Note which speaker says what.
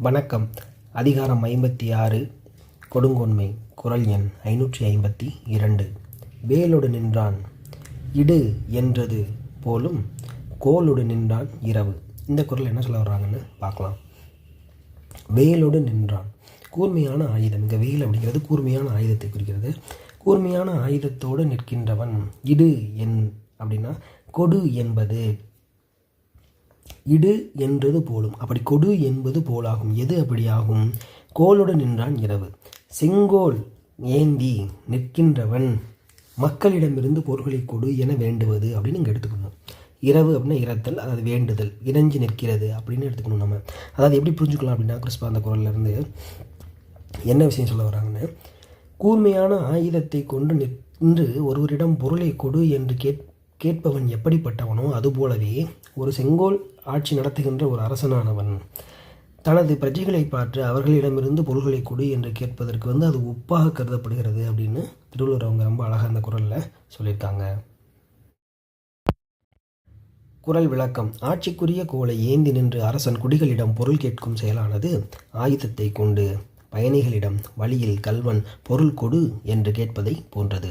Speaker 1: வணக்கம். அதிகாரம் ஐம்பத்தி ஆறு கொடுங்கோன்மை குரல் எண் ஐநூற்றி ஐம்பத்தி இரண்டு. வேலொடு நின்றான் இடு என்றது போலும் கோலொடு நின்றான் இரவு. இந்த குரல் என்ன சொல்ல வர்றாங்கன்னு பார்க்கலாம். வேலோடு நின்றான். கூர்மையான ஆயுதம். இங்கே வேல் அப்படிங்கிறது கூர்மையான ஆயுதத்தை குறிக்கிறது. கூர்மையான ஆயுதத்தோடு நிற்கின்றவன். இடு என் அப்படின்னா கொடு என்பது. இடு என்றது போலும். அப்படி கொடு என்பது போலாகும். எது அப்படியாகும்? கோளுடன் நின்றான் இரவு. செங்கோல் ஏந்தி நிற்கின்றவன் மக்களிடமிருந்து பொருள்களை கொடு என வேண்டுவது அப்படின்னு இங்கே எடுத்துக்கணும். இரவு அப்படின்னா இரத்தல் அதாவது வேண்டுதல் இணைஞ்சு நிற்கிறது அப்படின்னு எடுத்துக்கணும் நம்ம. அதாவது எப்படி புரிஞ்சுக்கலாம் அப்படின்னா கிறிஸ்பா அந்த குரல்லேருந்து என்ன விஷயம் சொல்ல வராங்கன்னு கூர்மையான ஆயுதத்தை கொண்டு நின்று ஒருவரிடம் பொருளை கொடு என்று கேட் கேட்பவன் எப்படிப்பட்டவனோ அதுபோலவே ஒரு செங்கோல் ஆட்சி நடத்துகின்ற ஒரு அரசனானவன். தனது பிரஜைகளை பார்த்து அவர்களிடமிருந்து பொருள்களை கொடு என்று கேட்பதற்கு வந்து அது உப்பாக கருதப்படுகிறது அப்படின்னு திருவள்ளுவர் அவங்க ரொம்ப அழகாக அந்த குரலில் சொல்லியிருக்காங்க. குரல் விளக்கம். ஆட்சிக்குரிய கோலை ஏந்தி நின்று அரசன் குடிகளிடம் பொருள் கேட்கும் செயலானது ஆயுதத்தை கொண்டு பயணிகளிடம் வழியில் கல்வன் பொருள் கொடு என்று கேட்பதை போன்றது.